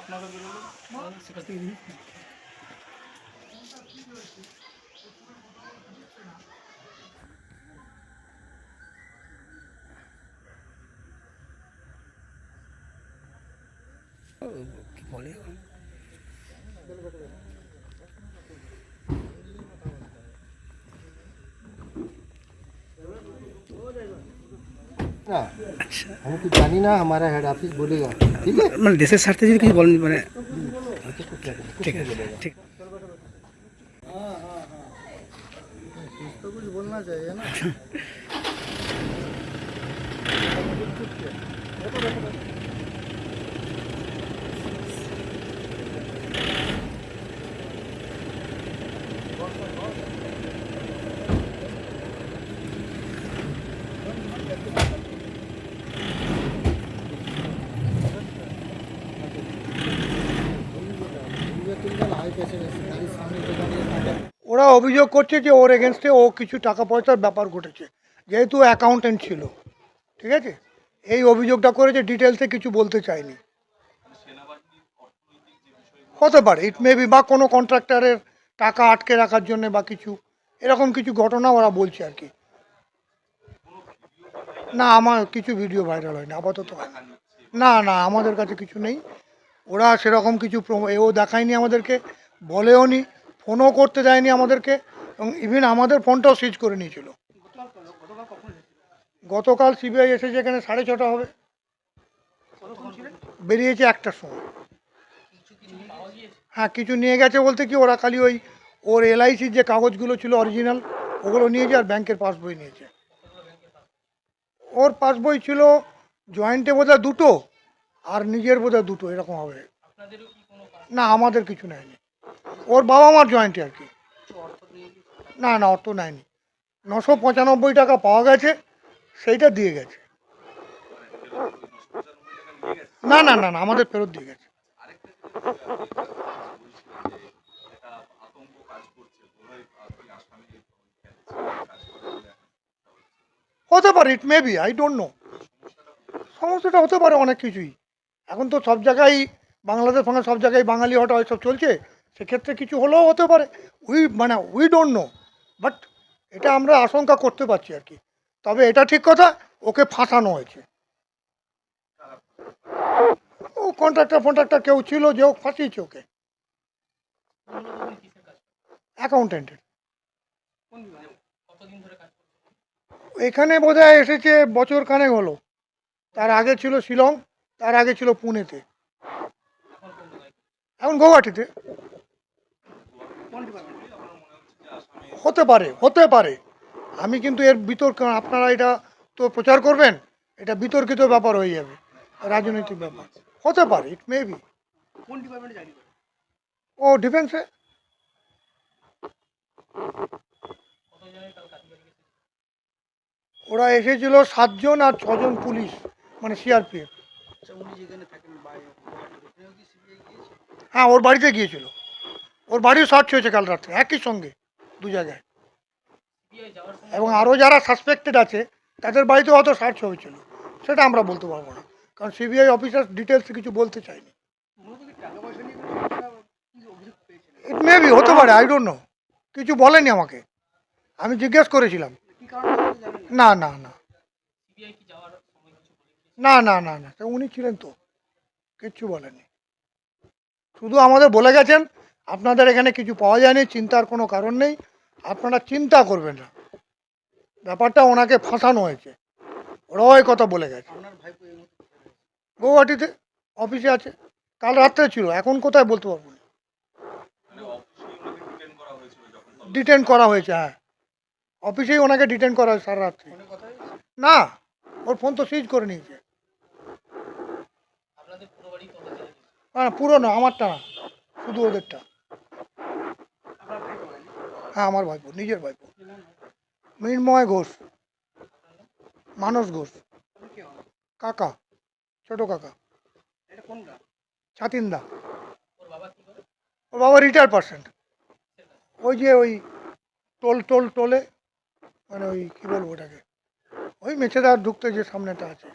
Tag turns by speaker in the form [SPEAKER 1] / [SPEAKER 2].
[SPEAKER 1] আপনারা বেরোলেন সেখান থেকে
[SPEAKER 2] কি বলে?
[SPEAKER 3] না আমি কি জানি না আমার হেড অফিস বলেগা ঠিক আছে
[SPEAKER 2] মানে দেশের স্বার্থে যদি কিছু বলেন মানে ঠিক আছে ঠিক
[SPEAKER 3] तो कुछ बोलना चाहिए ना
[SPEAKER 4] ওরা অভিযোগ করছে যে ওর এগেনস্টে ও কিছু টাকা পয়সার ব্যাপার ঘটেছে। যেহেতু অ্যাকাউন্টেন্ট ছিল, ঠিক আছে? এই অভিযোগটা করেছে ডিটেলসে কিছু বলতে চাইনি হতে পারে ইট মে বি বা কোনো কন্ট্রাক্টারের টাকা আটকে রাখার জন্য বা কিছু, এরকম কিছু ঘটনা ওরা বলছে আর কি। না, আমার কিছু ভিডিও ভাইরাল হয়নি, আপাতত। না না, আমাদের কাছে কিছু নেই। ওরা সেরকম কিছু এও দেখায়নি আমাদেরকে। বলেও নি, ফোনও করতে দেয়নি আমাদেরকে, এবং ইভেন আমাদের ফোনটাও সিজ করে নিয়েছিল। গতকাল সিবিআই এসেছে এখানে সাড়ে ছটা হবে। বেরিয়েছে একটার সময়। হ্যাঁ কিছু নিয়ে গেছে বলতে কি, ওরা খালি ওই, ওর এলআইসির যে কাগজগুলো ছিল অরিজিনাল ওগুলো নিয়েছে আর ব্যাংকের পাসবই নিয়েছে। ওর পাসবই ছিল জয়েন্টে বোধহয় দুটো, আর নিজের বোধহয় দুটো, এরকম হবে। না, আমাদের কিছু নেয়নি। ওর বাবা মার জয়েন্টে আর কি। না না অত নেয়নি। নশো পঁচানব্বই টাকা পাওয়া গেছে, সেইটা দিয়ে গেছে। না না না না, আমাদের ফেরত দিয়ে গেছে। হতে পারে it may be I don't know সমস্যাটা হতে পারে অনেক কিছুই। এখন তো সব জায়গায়, বাংলাদেশ সঙ্গে সব জায়গায় বাঙালি হটা এসব চলছে। সেক্ষেত্রে কিছু হলেও হতে পারে। উই মানে উই ডোন্ট নো বাট এটা আমরা আশঙ্কা করতে পারছি আর কি। তবে এটা ঠিক কথা, ওকে ফাঁসানো হয়েছে। ও কন্ট্রাক্টর ফন্ট্রাক্টর কেউ ছিল যে ও ফাঁসিয়েছে ওকে। অ্যাকাউন্টেন্টের এখানে বোধহয় এসেছে বছর খানেক হলো। তার আগে ছিল শিলং, তার আগে ছিল পুনেতে। এখন গৌহাটিতে হতে পারে হতে পারে। আমি কিন্তু এর বিতর্ক আপনারা এটা তো প্রচার করবেন এটা বিতর্কিত ব্যাপার হয়ে যাবে রাজনৈতিক ব্যাপার। হতে পারে ইট মে বি ও ডিফেন্সে ওরা এসেছিল সাতজন আর ছজন পুলিশ মানে সিআরপিএফ
[SPEAKER 2] আচ্ছা
[SPEAKER 4] হ্যাঁ ওর বাড়িতে গিয়েছিল। ওর বাড়িও সার্চ হয়েছে কাল রাত্রে একই সঙ্গে। দু জায়গায় এবং আরও যারা সাসপেক্টেড আছে, তাদের বাড়িতে হয়তো সার্চ হয়েছিল। সেটা আমরা বলতে পারব না। কারণ সিবিআই অফিসার ডিটেলস কিছু বলতে চাইনি। ইট মে বি হতে পারে আই ডোন্ট নো কিছু বলেনি আমাকে। আমি জিজ্ঞেস করেছিলাম।
[SPEAKER 2] না
[SPEAKER 4] না না। না না না না উনি ছিলেন তো। কিচ্ছু বলেনি শুধু আমাদের বলে গেছেন, আপনাদের এখানে কিছু পাওয়া যায়নি, চিন্তার কোনো কারণ নেই। আপনারা চিন্তা করবেন না। ব্যাপারটা ওনাকে ফাঁসানো হয়েছে। ওরাও কথা বলে গেছে। গৌহাটিতে অফিসে আছে। কাল রাত্রে ছিল এখন কোথায় বলতে পারব না। ডিটেন করা হয়েছে হ্যাঁ। অফিসেই ওনাকে ডিটেন করা হয়েছে সারা রাত্রি। না ওর ফোন তো সিজ করে নিয়েছে। হ্যাঁ পুরো না আমারটা না শুধু ওদেরটা। হ্যাঁ আমার ভাইপো, নিজের ভাইপো। মৃন্ময় ঘোষ, মানস ঘোষ। কাকা, ছোট কাকা। ছাতিন্দা। ওর বাবা রিটায়ার পার্সেন্ট ওই যে ওই টোল টোল, টোলে মানে ওই কী বলব ওটাকে, ওই মেছেদার ঢুকতে যে সামনেটা আছে।